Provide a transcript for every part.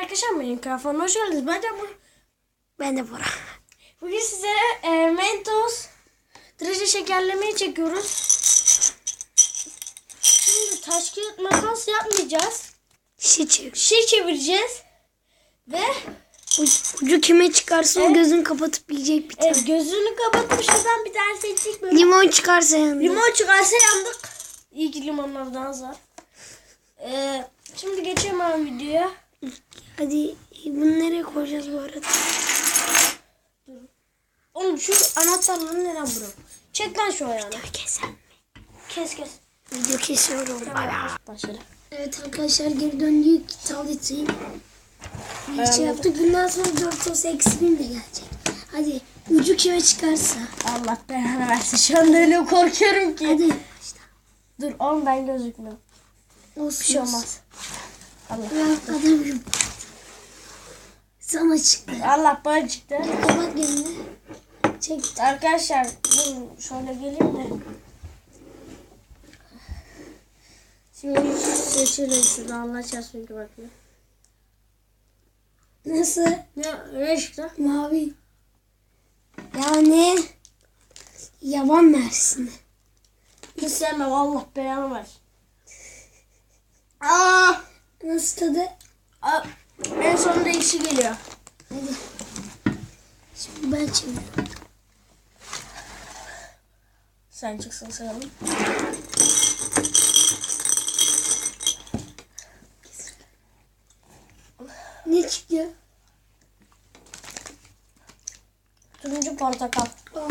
arkadaşlar Minecraft'a hoş geldiniz. Ben de bu, Ben de Bora. bugün sizlere e, Mentos draje şekerlemeyi çekiyoruz. Şimdi taş kağıt makas yapmayacağız. Şişe çevir. Şey çevireceğiz. Ve Ucu, ucu kime çıkarsa o Evet. gözünü kapatıp yiyecek bir e, tane. gözünü kapatıp şuradan bir tane seçecek böyle. Limon çıkarsa yanında. Limon çıkarsa yandık. İyi ki limonlardan az var. E, şimdi geçelim videoya. Hadi bunu nereye koyacağız bu arada? Oğlum şu anahtarları neden bırak? Çek lan şu ayağını. Keselim. Kes kes. Video kesiyorum. Başladı. Evet arkadaşlar geri döndük. Tableti bir şey yaptık. Bundan sonra 4 sos eksiğim de gelecek. Hadi ucu kime çıkarsa. Allah belanı versin. Şu anda öyle korkuyorum ki. Hadi. İşte. Dur oğlum ben gözükmüyorum. Olsun. Bir şey olmaz. Allah. Ben adam gibi. Sana çıktı. Allah bana çıktı. Kapat gözünü. Çek. Arkadaşlar dur şöyle geleyim de. Şimdi seçelim şunu anlaşacağız çünkü bakayım. Nasıl? Ne, ne çıktı? Mavi. Yani yaban mersini. Hiç sevmem Allah belanı versin. Aa, Nasıl tadı? aa, en sonunda işi geliyor. Hadi. Şimdi ben çeviriyorum. Sen çıksın sayalım. Ne çıkıyor? Turuncu portakal. Oh.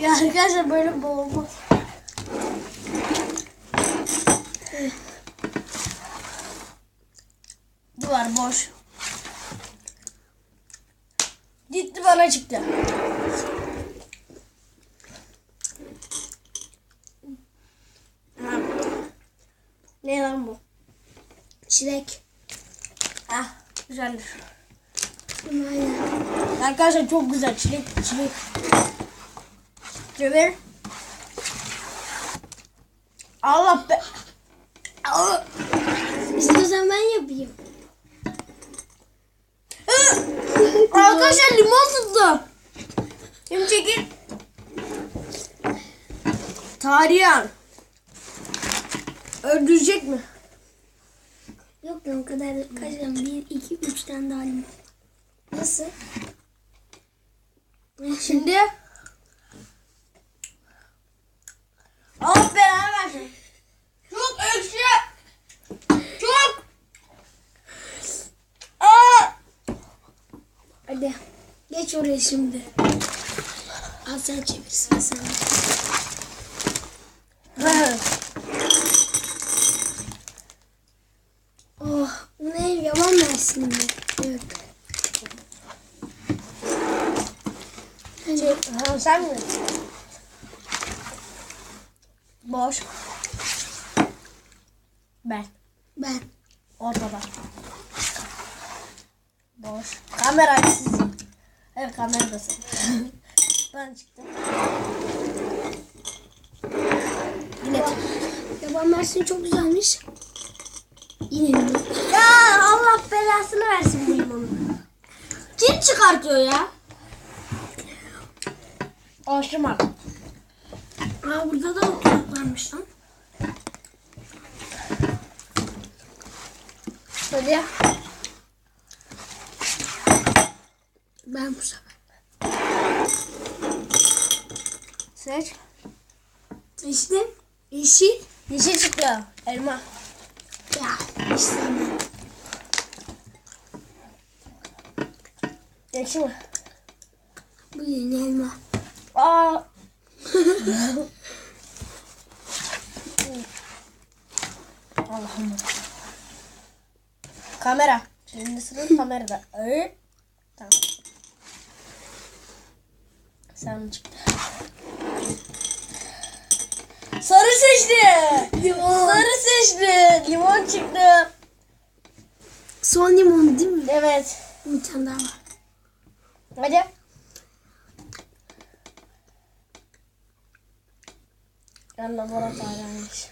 Ya arkadaşlar böyle bu olmaz. Duvar boş. Gitti bana çıktı. Ne lan bu? Çilek. Ah. Aynen. Arkadaşlar çok güzel çilek çilek. Çevir. Allah be. Allah. İstiyorsan ben yapayım. Arkadaşlar limon tuttu. Şimdi çekil. Tarihan. Öldürecek mi? Yok lan o kadar kaç? Bir, iki, üç tane daha limon. Nasıl? Şimdi. Allah belanı versin. Çok ekşi. Çok. Aa. Hadi. Geç oraya şimdi. Al sen çevirsin sen. Oh, ne? Yaban mersini mi? Evet. Şey, ha, sen mi? Boş. Ben. Ben. Ortada. Boş. Kamera açsız. Evet kameradasın. ben çıktım. Yine Yaban mersini çok güzelmiş. Yine limon. Ya Allah belasını versin bu limonu. Kim çıkartıyor ya? Açtım artık. Aa burada da otobüs varmış lan. Hadi. Ben bu sefer. Seç. Seçtim. Yeşil. Yeşil çıktı. Elma. Ya istemem. Yeşil mi? Bu yeni elma. Aa. Allah'ım. Kamera. Şimdi sıra kamerada. Ee? Tamam. Sen çıktı. Sarı seçti. Limon. Sarı seçti. Limon çıktı. Son limon değil mi? Evet. Bir tane daha var. Hadi. Ben laboratuvarıymış.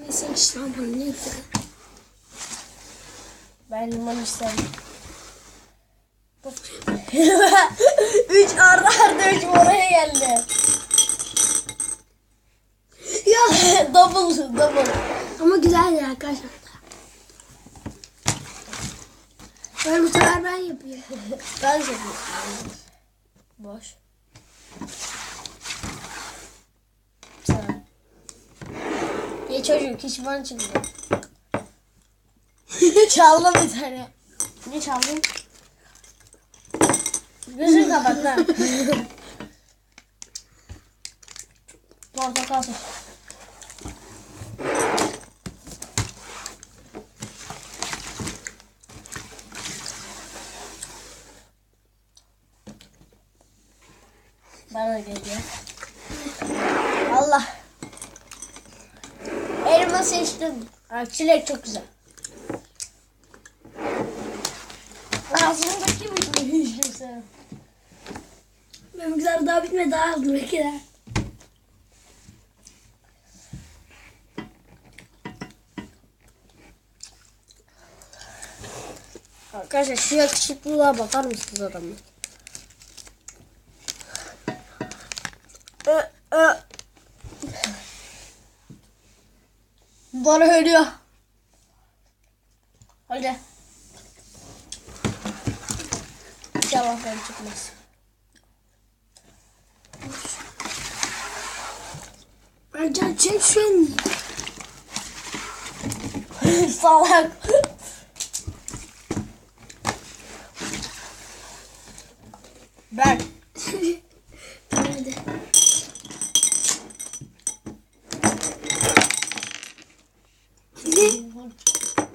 Neyse işte ama ne güzel. Ben limon istemem. üç arda arda üç oraya geldi. Ya double double. ama güzel ya arkadaşlar. Ben bu sefer ben yapıyorum. Ben seviyorum. Boş. Sen. Bir çocuk hiç bana çıkmıyor. Çaldım bir tane. Ne çaldın? Gözünü kapat lan. Portakal seç. Bana geliyor. Allah. Elma seçtim. Çilek çok güzel. Ağzımdaki? Hiç kimse. Benim güzel daha bitmedi daha aldım bekler. Arkadaşlar şu yakışıklılığa bakar mısınız adamın? Bana ölüyor. Hadi. İnşallah ben çıkmaz. Ercan çek şu elini. Salak. Ben. Hadi. Hadi.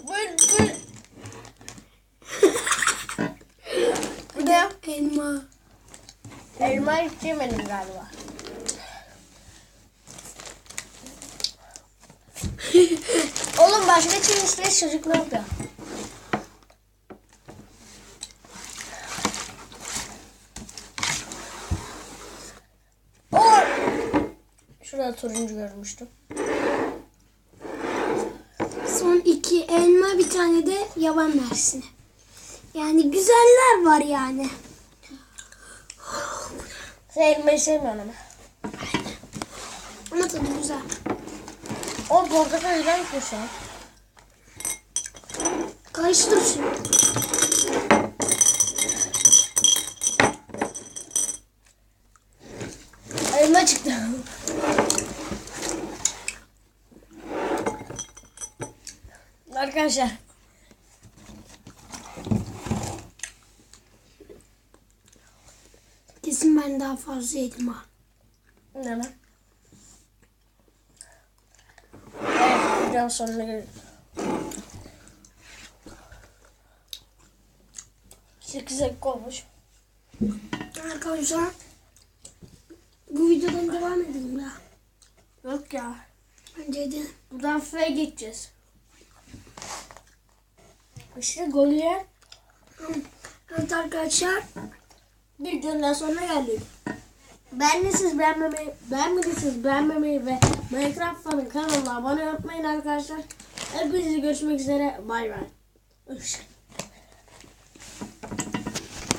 Buyur buyur. Bu ne? Elma. Elma hiç yemedim galiba. Oğlum başka çim isteyiz çocuk ne yapıyor? O Şurada turuncu görmüştüm. Son iki elma bir tane de yaban mersini. Yani güzeller var yani. Sen elmayı sevmiyorsun ama. Ama tadı güzel. O portakal iğrençmiş ya. Karıştır şunu. Elma çıktı. Arkadaşlar. Ben daha fazla yedim ha. Ne lan? Evet, videonun sonuna geldik. 8 dakika olmuş. Arkadaşlar bu videodan devam edelim ya. Yok ya. Bence de. Buradan F'ye geçeceğiz. İşte gol yiyen Evet arkadaşlar. Videonun sonuna geldik. Beğendiyseniz beğenmemeyi, beğenmediyseniz beğenmemeyi ve Minecraft Fan'ın kanalına abone olmayın arkadaşlar. Hepinize görüşmek üzere. Bay bay.